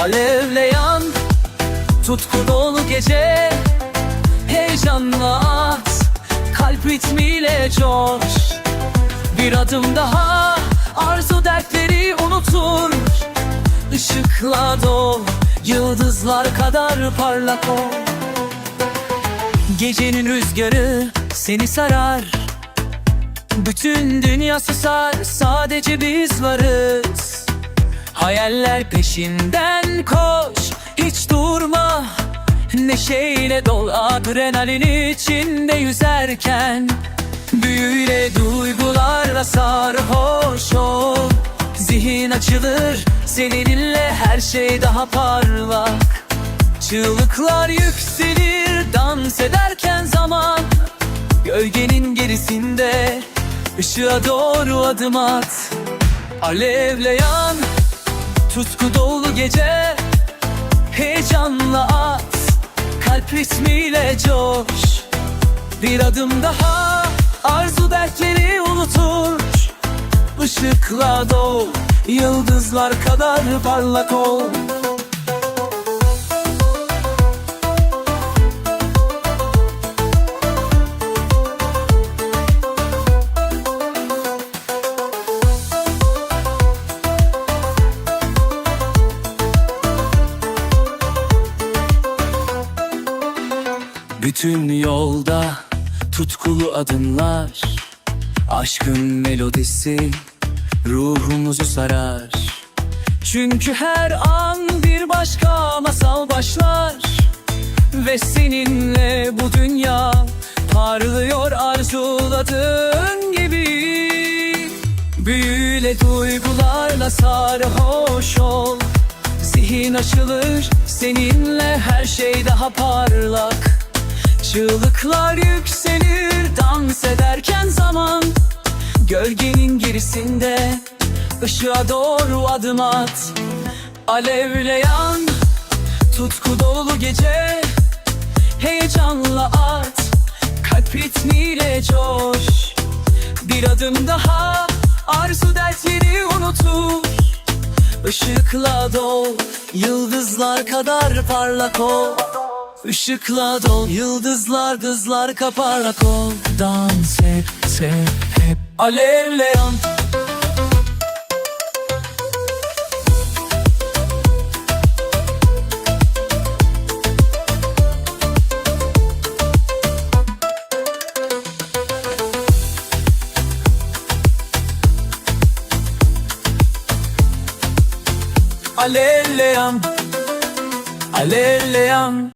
Alevleyen tutku dolu gece. Heyecanla at kalp ritmiyle coş. Bir adım daha arzu dertleri unutur. Işıkla dol yıldızlar kadar parlak ol. Gecenin rüzgarı seni sarar. Bütün dünya susar sadece biz varız. Hayaller peşinden koş Hiç durma. Neşeyle dol adrenalin içinde yüzerken. Büyüyle duygularla sarhoş ol. Zihin açılır seninle her şey daha parlak. Çığlıklar yükselir dans ederken zaman Gölgenin gerisinde ışığa doğru adım at. Alevleyen Tutku dolu gece Heyecanla at. Kalp ritmiyle coş Bir adım daha Arzu dertleri unutur. Işıkla dol Yıldızlar kadar parlak ol Bütün yolda tutkulu adımlar Aşkın melodisi ruhumuzu sarar. Çünkü her an bir başka masal başlar Ve seninle bu dünya parlıyor arzuladığın gibi. Büyüle duygularla sarhoş ol Zihin açılır seninle her şey daha parlak Çığlıklar yükselir dans ederken zaman. Gölgenin gerisinde ışığa doğru adım at. Alevleyen tutku dolu gece. Heyecanla at kalp ritmiyle coş. Bir adım daha arzu dertleri unutur. Işıkla dol Yıldızlar kadar parlak ol Işıkla dol Yıldızlar dızlar kaparlak ol. Dans et sev hep Alevleyen Alevleyen Alevleyen